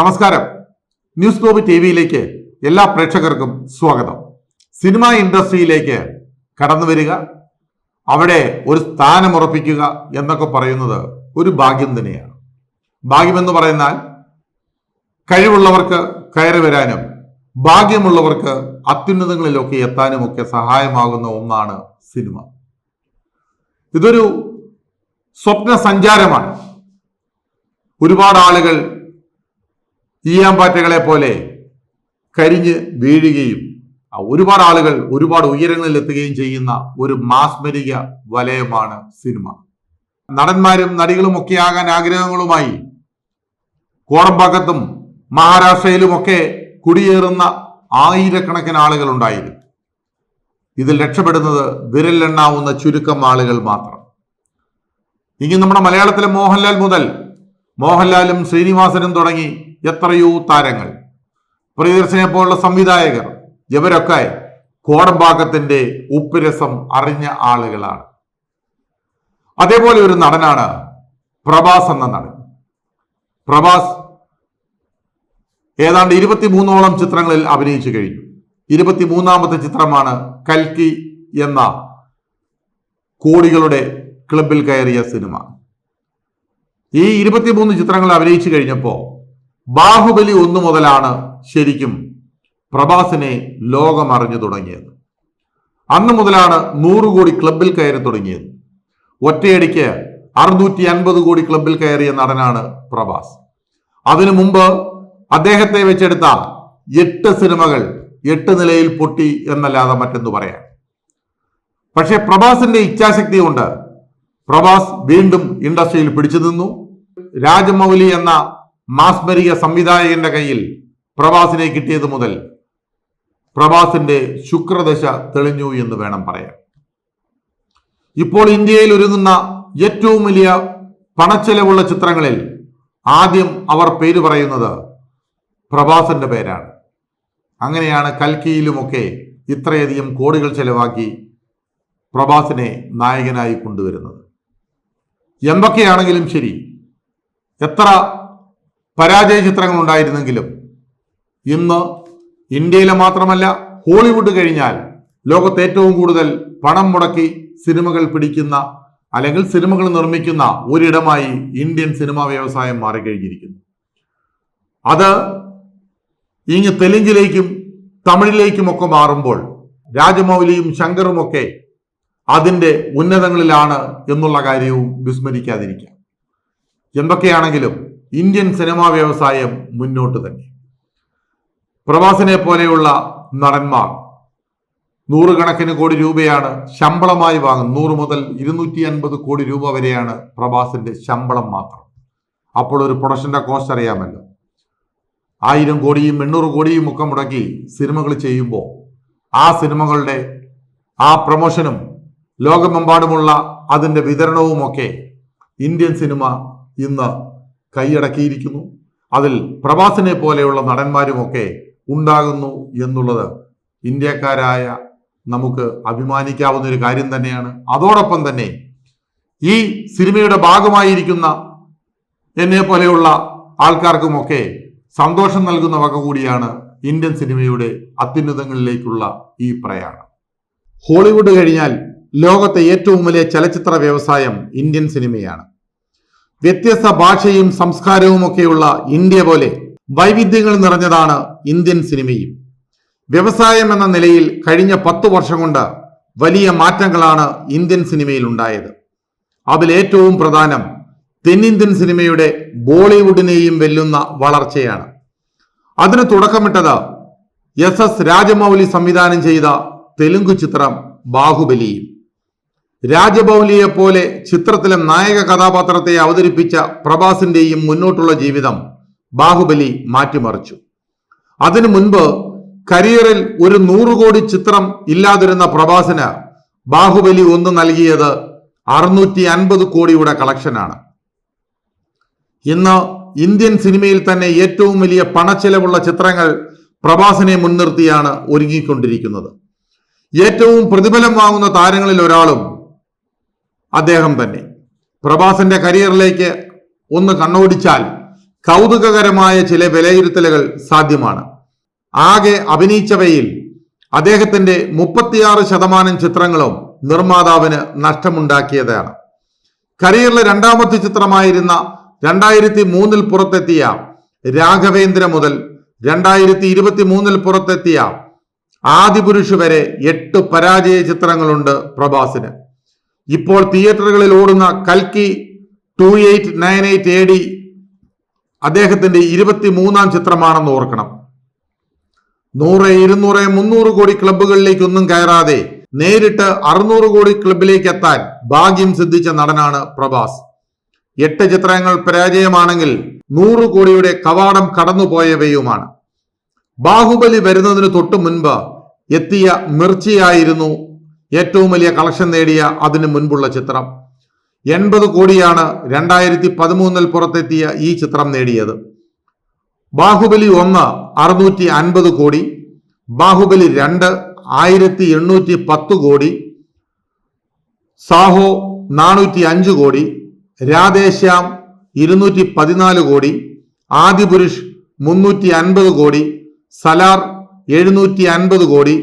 നമസ്കാരം. News globe T വിയിലേക്ക് എല്ലാ പ്രേക്ഷകർക്കും സ്വാഗതം. സിനിമ ഇൻഡസ്ട്രിയിലേക്ക് കടന്നു വരിക അവിടെ ഒരു സ്ഥാനമുറപ്പിക്കുക എന്നൊക്കെ പറയുന്നത് ഒരു ഭാഗ്യം തന്നെയാണ്. ഭാഗ്യമെന്ന് പറയുന്നാൽ കഴിവുള്ളവർക്ക് കയറി വരാനും ഭാഗ്യമുള്ളവർക്ക് അത്യുന്നതങ്ങളിലൊക്കെ എത്താനും ഒക്കെ സഹായമാകുന്ന ഒന്നാണ് സിനിമ. ഇതൊരു സ്വപ്ന സഞ്ചാരമാണ് ഒരുപാട് ആളുകൾ ഈയാമ്പാറ്റകളെ പോലെ കരിഞ്ഞ് വീഴുകയും ഒരുപാട് ആളുകൾ ഒരുപാട് ഉയരങ്ങളിൽ എത്തുകയും ചെയ്യുന്ന ഒരു മാസ്മരിക വലയമാണ് സിനിമ. നടന്മാരും നടികളും ഒക്കെ ആകാൻ ആഗ്രഹങ്ങളുമായി കോടമ്പാക്കത്തും മഹാരാഷ്ട്രയിലുമൊക്കെ കുടിയേറുന്ന ആയിരക്കണക്കിന് ആളുകൾ ഉണ്ടായിരുന്നു. ഇതിൽ രക്ഷപ്പെടുന്നത് വിരലിലെണ്ണാവുന്ന ചുരുക്കം ആളുകൾ മാത്രം. ഇനി നമ്മുടെ മലയാളത്തിലെ മോഹൻലാൽ മുതൽ മോഹൻലാലും ശ്രീനിവാസനും തുടങ്ങി എത്രയോ താരങ്ങൾ. പ്രിയദർശനെ പോലുള്ള സംവിധായകർ ഇവരൊക്കെ കോടമ്പാക്കത്തിന്റെ ഉപ്പുരസം അറിഞ്ഞ ആളുകളാണ്. അതേപോലെ ഒരു നടനാണ് പ്രഭാസ് എന്ന നടൻ. പ്രഭാസ് ഏതാണ്ട് ഇരുപത്തിമൂന്നോളം ചിത്രങ്ങളിൽ അഭിനയിച്ചു കഴിഞ്ഞു. ഇരുപത്തിമൂന്നാമത്തെ ചിത്രമാണ് കൽക്കി എന്ന കോടികളുടെ ക്ലബിൽ കയറിയ സിനിമ. ഈ ഇരുപത്തിമൂന്ന് ചിത്രങ്ങൾ അഭിനയിച്ചു കഴിഞ്ഞപ്പോൾ ബാഹുബലി ഒന്നു മുതലാണ് ശരിക്കും പ്രഭാസിനെ ലോകം അറിഞ്ഞു തുടങ്ങിയത്. അന്ന് മുതലാണ് നൂറ് കോടി ക്ലബിൽ കയറി തുടങ്ങിയത്. ഒറ്റയടിക്ക് അറുന്നൂറ്റി അൻപത് കോടി ക്ലബിൽ കയറിയ നടനാണ് പ്രഭാസ്. അതിനു മുമ്പ് അദ്ദേഹത്തെ വെച്ചെടുത്ത എട്ട് സിനിമകൾ എട്ട് നിലയിൽ പൊട്ടി എന്നല്ലാതെ മറ്റെന്ന് പറയാം പക്ഷേ പ്രഭാസിന്റെ ഇച്ഛാശക്തി കൊണ്ട് പ്രഭാസ് വീണ്ടും ഇൻഡസ്ട്രിയിൽ പിടിച്ചു നിന്നു. രാജമൗലി എന്ന മാസ്മരിക സംവിധായകന്റെ കയ്യിൽ പ്രഭാസിനെ കിട്ടിയത് മുതൽ പ്രഭാസിന്റെ ശുക്രദശ തെളിഞ്ഞു എന്ന് വേണം പറയാൻ. ഇപ്പോൾ ഇന്ത്യയിൽ ഒരുങ്ങുന്ന ഏറ്റവും വലിയ പണച്ചെലവുള്ള ചിത്രങ്ങളിൽ ആദ്യം അവർ പേര് പറയുന്നത് പ്രവാസന്റെ പേരാണ്. അങ്ങനെയാണ് കൽക്കിയിലുമൊക്കെ ഇത്രയധികം കോടികൾ ചെലവാക്കി പ്രഭാസിനെ നായകനായി കൊണ്ടുവരുന്നത്. എന്തൊക്കെയാണെങ്കിലും ശരി എത്ര പരാജയ ചിത്രങ്ങൾ ഉണ്ടായിരുന്നെങ്കിലും ഇന്ന് ഇന്ത്യയിലെ മാത്രമല്ല ഹോളിവുഡ് കഴിഞ്ഞാൽ ലോകത്ത് ഏറ്റവും കൂടുതൽ പണം മുടക്കി സിനിമകൾ പിടിക്കുന്ന അല്ലെങ്കിൽ സിനിമകൾ നിർമ്മിക്കുന്ന ഒരിടമായി ഇന്ത്യൻ സിനിമാ വ്യവസായം മാറിക്കഴിഞ്ഞിരിക്കുന്നു. അത് ഇങ്ങ് തെലുങ്കിലേക്കും തമിഴിലേക്കും ഒക്കെ മാറുമ്പോൾ രാജമൗലിയും ശങ്കറും ഒക്കെ അതിന്റെ ഉന്നതങ്ങളിലാണ് എന്നുള്ള കാര്യവും വിസ്മരിക്കാതിരിക്കാം. എന്തൊക്കെയാണെങ്കിലും ഇന്ത്യൻ സിനിമാ വ്യവസായം മുന്നോട്ട് തന്നെ. പ്രവാസനെ പോലെയുള്ള നടന്മാർ നൂറുകണക്കിന് കോടി രൂപയാണ് ശമ്പളമായി വാങ്ങുന്നത്. നൂറ് മുതൽ ഇരുന്നൂറ്റി അൻപത് കോടി രൂപ വരെയാണ് പ്രവാസിന്റെ ശമ്പളം മാത്രം. അപ്പോൾ ഒരു പ്രൊഡക്ഷന്റെ കോസ്റ്റ് അറിയാമല്ലോ. ആയിരം കോടിയും എണ്ണൂറ് കോടിയും ഒക്കെ മുടക്കി സിനിമകൾ ചെയ്യുമ്പോൾ ആ സിനിമകളുടെ ആ പ്രൊമോഷനും ലോകമെമ്പാടുമുള്ള അതിന്റെ വിതരണവുമൊക്കെ ഇന്ത്യൻ സിനിമ ഇന്ന് കൈയടക്കിയിരിക്കുന്നു. അതിൽ പ്രഭാസിനെ പോലെയുള്ള നടന്മാരുമൊക്കെ ഉണ്ടാകുന്നു എന്നുള്ളത് ഇന്ത്യക്കാരായ നമുക്ക് അഭിമാനിക്കാവുന്ന ഒരു കാര്യം തന്നെയാണ്. അതോടൊപ്പം തന്നെ ഈ സിനിമയുടെ ഭാഗമായിരിക്കുന്ന എന്നെ പോലെയുള്ള ആൾക്കാർക്കുമൊക്കെ സന്തോഷം നൽകുന്ന വക കൂടിയാണ് ഇന്ത്യൻ സിനിമയുടെ അത്യുന്നതങ്ങളിലേക്കുള്ള ഈ പ്രയാണം. ഹോളിവുഡ് കഴിഞ്ഞാൽ ലോകത്തെ ഏറ്റവും വലിയ ചലച്ചിത്ര വ്യവസായം ഇന്ത്യൻ സിനിമയാണ്. വ്യത്യസ്ത ഭാഷയും സംസ്കാരവും ഒക്കെയുള്ള ഇന്ത്യ പോലെ വൈവിധ്യങ്ങൾ നിറഞ്ഞതാണ് ഇന്ത്യൻ സിനിമയും. വ്യവസായം എന്ന നിലയിൽ കഴിഞ്ഞ പത്തു വർഷം കൊണ്ട് വലിയ മാറ്റങ്ങളാണ് ഇന്ത്യൻ സിനിമയിൽ ഉണ്ടായത്. അതിലേറ്റവും പ്രധാനം തെന്നിന്ത്യൻ സിനിമയുടെ ബോളിവുഡിനെയും വെല്ലുന്ന വളർച്ചയാണ്. അതിന് തുടക്കമിട്ടത് എസ് എസ് രാജമൗലി സംവിധാനം ചെയ്ത തെലുങ്ക് ചിത്രം ബാഹുബലിയും. രാജമൗലിയെ പോലെ ചിത്രത്തിലെ നായക കഥാപാത്രത്തെ അവതരിപ്പിച്ച പ്രഭാസിന്റെയും മുന്നോട്ടുള്ള ജീവിതം ബാഹുബലി മാറ്റിമറിച്ചു. അതിനു മുൻപ് കരിയറിൽ ഒരു നൂറ് കോടി ചിത്രം ഇല്ലാതിരുന്ന പ്രഭാസിന് ബാഹുബലി ഒന്ന് നൽകിയത് അറുന്നൂറ്റി അൻപത് കോടിയുടെ കളക്ഷനാണ്. ഇന്ന് ഇന്ത്യൻ സിനിമയിൽ തന്നെ ഏറ്റവും വലിയ പണച്ചെലവുള്ള ചിത്രങ്ങൾ പ്രഭാസിനെ മുൻനിർത്തിയാണ് ഒരുങ്ങിക്കൊണ്ടിരിക്കുന്നത്. ഏറ്റവും പ്രതിഫലം വാങ്ങുന്ന താരങ്ങളിൽ ഒരാളും അദ്ദേഹം തന്നെ. പ്രഭാസിന്റെ കരിയറിലേക്ക് ഒന്ന് കണ്ണോടിച്ചാൽ കൗതുകകരമായ ചില വിലയിരുത്തലുകൾ സാധ്യമാണ്. ആകെ അഭിനയിച്ചവയിൽ അദ്ദേഹത്തിന്റെ മുപ്പത്തിയാറ് ശതമാനം ചിത്രങ്ങളും നിർമ്മാതാവിന് നഷ്ടമുണ്ടാക്കിയതാണ്. കരിയറിലെ രണ്ടാമത്തെ ചിത്രമായിരുന്ന രണ്ടായിരത്തി മൂന്നിൽ പുറത്തെത്തിയ രാഘവേന്ദ്ര മുതൽ രണ്ടായിരത്തി ഇരുപത്തി മൂന്നിൽ പുറത്തെത്തിയ ആദിപുരുഷ് വരെ എട്ട് പരാജയ ചിത്രങ്ങളുണ്ട് പ്രഭാസിന്. ഇപ്പോൾ തിയേറ്ററുകളിൽ ഓടുന്ന കൽക്കി two eight nine eight A D അദ്ദേഹത്തിന്റെ ഇരുപത്തി മൂന്നാം ചിത്രമാണെന്ന് ഓർക്കണം. നൂറ് ഇരുന്നൂറ് മുന്നൂറ് കോടി ക്ലബുകളിലേക്കൊന്നും കയറാതെ നേരിട്ട് അറുന്നൂറ് കോടി ക്ലബിലേക്ക് എത്താൻ ഭാഗ്യം സിദ്ധിച്ച നടനാണ് പ്രഭാസ്. എട്ട് ചിത്രങ്ങൾ പരാജയമാണെങ്കിൽ നൂറ് കോടിയുടെ കവാടം കടന്നുപോയവയുമാണ്. ബാഹുബലി വരുന്നതിന് തൊട്ടു മുൻപ് എത്തിയ മിർച്ചിയായിരുന്നു ഏറ്റവും വലിയ കളക്ഷൻ നേടിയ അതിനു മുൻപുള്ള ചിത്രം. എൺപത് കോടിയാണ് രണ്ടായിരത്തി പതിമൂന്നിൽ പുറത്തെത്തിയ ഈ ചിത്രം നേടിയത്. ബാഹുബലി ഒന്ന് അറുന്നൂറ്റി അൻപത് കോടി ബാഹുബലി രണ്ട് ആയിരത്തി എണ്ണൂറ്റി പത്ത് കോടി സാഹോ നാനൂറ്റി അഞ്ച് കോടി രാധേശ്യാം ഇരുന്നൂറ്റി പതിനാല് കോടി ആദിപുരുഷ് മുന്നൂറ്റി അൻപത് കോടി സലാർ എഴുന്നൂറ്റി അൻപത് കോടി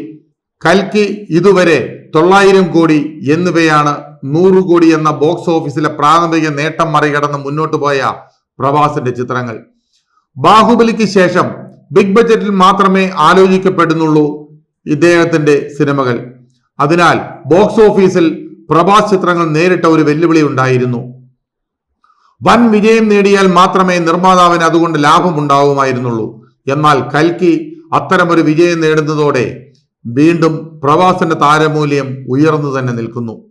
കൽക്കി ഇതുവരെ തൊള്ളായിരം കോടി എന്നിവയാണ് നൂറ് കോടി എന്ന ബോക്സ് ഓഫീസിലെ പ്രാഥമിക നേട്ടം മറികടന്ന് മുന്നോട്ട് പോയ പ്രവാസിന്റെ ചിത്രങ്ങൾ. ബാഹുബലിക്ക് ശേഷം ബിഗ് ബജറ്റിൽ മാത്രമേ ആലോചിക്കപ്പെടുന്നുള്ളൂ ഇദ്ദേഹത്തിന്റെ സിനിമകൾ. അതിനാൽ ബോക്സ് ഓഫീസിൽ പ്രഭാസ് ചിത്രങ്ങൾ നേരിട്ട ഒരു വെല്ലുവിളി ഉണ്ടായിരുന്നു. വൻ വിജയം നേടിയാൽ മാത്രമേ നിർമ്മാതാവിന് അതുകൊണ്ട് ലാഭം ഉണ്ടാവുമായിരുന്നുള്ളൂ. എന്നാൽ കൽക്കി അത്തരമൊരു വിജയം നേടുന്നതോടെ വീണ്ടും പ്രവാസിന്റെ താരമൂല്യം ഉയർന്നു തന്നെ നിൽക്കുന്നു.